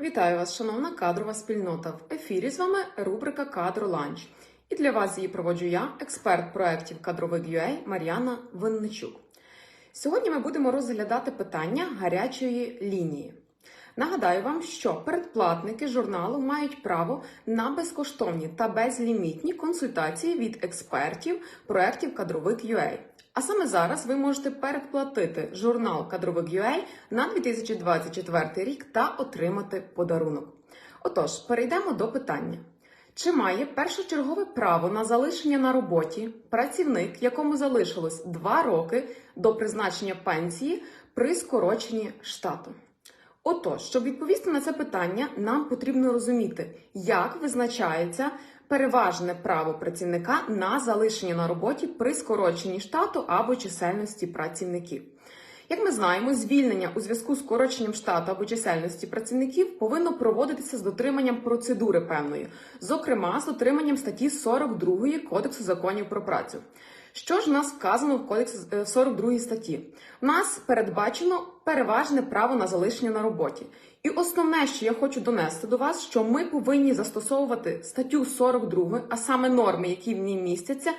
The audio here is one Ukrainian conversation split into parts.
Вітаю вас, шановна кадрова спільнота. В ефірі з вами рубрика Кадро Ланч. І для вас її проводжу я, експерт проєктів кадровик UA Мар'яна Винничук. Сьогодні ми будемо розглядати питання гарячої лінії. Нагадаю вам, що передплатники журналу мають право на безкоштовні та безлімітні консультації від експертів проєктів кадровик UA. А саме зараз ви можете передплатити журнал Кадровик UA на 2024 рік та отримати подарунок. Отож, перейдемо до питання. Чи має першочергове право на залишення на роботі працівник, якому залишилось 2 роки до призначення пенсії при скороченні штату? Отож, щоб відповісти на це питання, нам потрібно розуміти, як визначається переважне право працівника на залишення на роботі при скороченні штату або чисельності працівників. Як ми знаємо, звільнення у зв'язку з скороченням штату або чисельності працівників повинно проводитися з дотриманням процедури певної, зокрема з дотриманням статті 42 Кодексу законів про працю. Що ж нас вказано в кодексі е, 42 статті? У нас передбачено переважне право на залишення на роботі. І основне, що я хочу донести до вас, що ми повинні застосовувати статтю 42, а саме норми, які в ній містяться,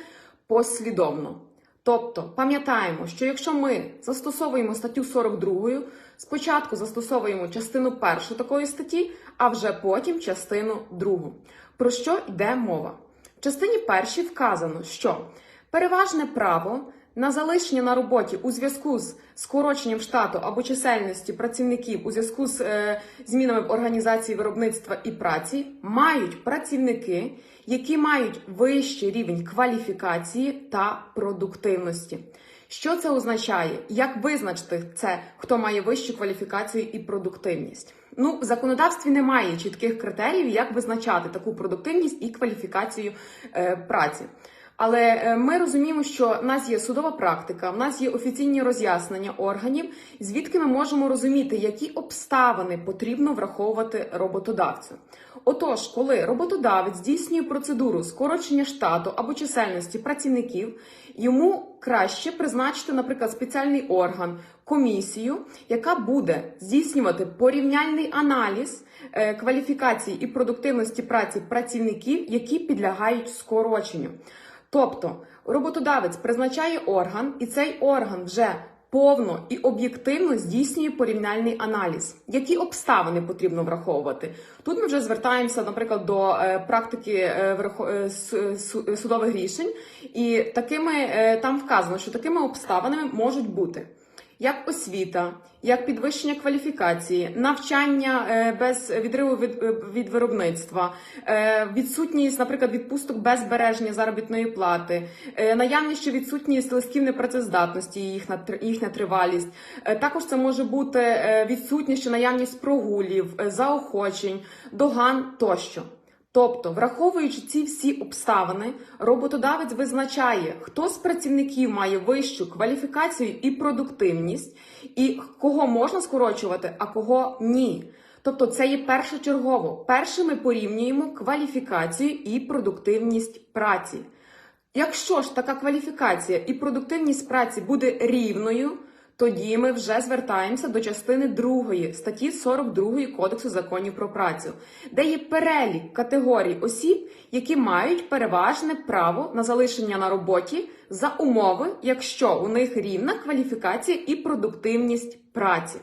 послідовно. Тобто пам'ятаємо, що якщо ми застосовуємо статтю 42, спочатку застосовуємо частину першу такої статті, а вже потім частину другу. Про що йде мова? В частині першій вказано, що переважне право на залишення на роботі у зв'язку з скороченням штату або чисельності працівників у зв'язку з е, змінами в організації виробництва і праці мають працівники, які мають вищий рівень кваліфікації та продуктивності. Що це означає? Як визначити це, хто має вищу кваліфікацію і продуктивність? Ну, в законодавстві немає чітких критеріїв, як визначати таку продуктивність і кваліфікацію е, праці. Але е, ми розуміємо, що в нас є судова практика, в нас є офіційні роз'яснення органів, звідки ми можемо розуміти, які обставини потрібно враховувати роботодавцю. Отож, коли роботодавець здійснює процедуру скорочення штату або чисельності працівників, йому краще призначити, наприклад, спеціальний орган, комісію, яка буде здійснювати порівняльний аналіз е, кваліфікації і продуктивності праці працівників, які підлягають скороченню. Тобто роботодавець призначає орган, і цей орган вже повно і об'єктивно здійснює порівняльний аналіз. Які обставини потрібно враховувати? Тут ми вже звертаємося, наприклад, до е, практики е, е, судових рішень, і такими там вказано, що такими обставинами можуть бути. Як освіта, як підвищення кваліфікації, навчання е, без відриву від, е, від виробництва, е, відсутність, наприклад, відпусток без збереження заробітної плати, наявність чи відсутність листків непрацездатності, їхня, їхня тривалість. Також це може бути відсутність чи наявність прогулів, заохочень, доган тощо. Тобто, враховуючи ці всі обставини, роботодавець визначає, хто з працівників має вищу кваліфікацію і продуктивність, і кого можна скорочувати, а кого ні. Тобто, це є першочергово. Перше ми порівнюємо кваліфікацію і продуктивність праці. Якщо ж така кваліфікація і продуктивність праці буде рівною, тоді ми вже звертаємося до частини 2 статті 42 Кодексу законів про працю, де є перелік категорій осіб, які мають переважне право на залишення на роботі за умови, якщо у них рівна кваліфікація і продуктивність праці.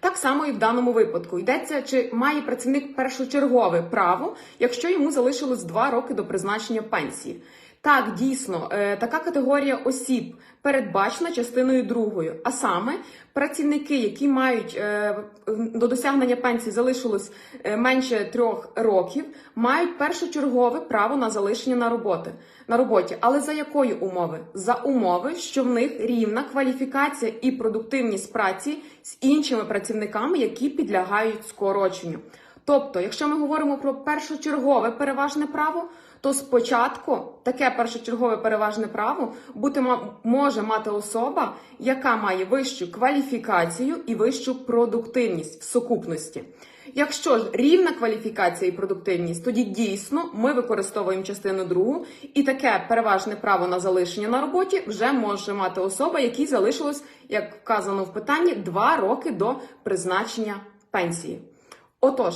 Так само і в даному випадку йдеться, чи має працівник першочергове право, якщо йому залишилось 2 роки до призначення пенсії. Так, дійсно, е, така категорія осіб передбачена частиною другою, а саме працівники, які мають е, до досягнення пенсії залишилось е, менше трьох років, мають першочергове право на залишення на роботи на роботі. Але за якої умови? За умови, що в них рівна кваліфікація і продуктивність праці з іншими працівниками, які підлягають скороченню. Тобто, якщо ми говоримо про першочергове переважне право, то спочатку таке першочергове переважне право бути може мати особа, яка має вищу кваліфікацію і вищу продуктивність в сукупності. Якщо ж рівна кваліфікація і продуктивність, тоді дійсно ми використовуємо частину другу, і таке переважне право на залишення на роботі вже може мати особа, якій залишилось, як вказано в питанні, 2 роки до призначення пенсії. Отож,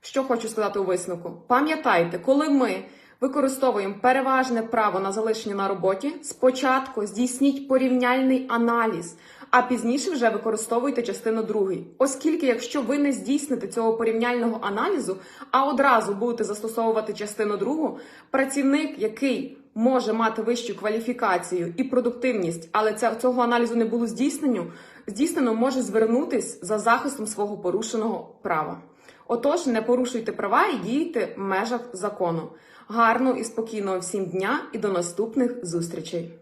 що хочу сказати у висновку: пам'ятайте, коли ми використовуємо переважне право на залишення на роботі, спочатку здійсніть порівняльний аналіз, а пізніше вже використовуйте частину другий. Оскільки, якщо ви не здійсните цього порівняльного аналізу, а одразу будете застосовувати частину другу, працівник, який може мати вищу кваліфікацію і продуктивність, але цього аналізу не було здійснено, здійснено може звернутись за захистом свого порушеного права. Отож, не порушуйте права і дійте в межах закону. Гарного і спокійного всім дня і до наступних зустрічей!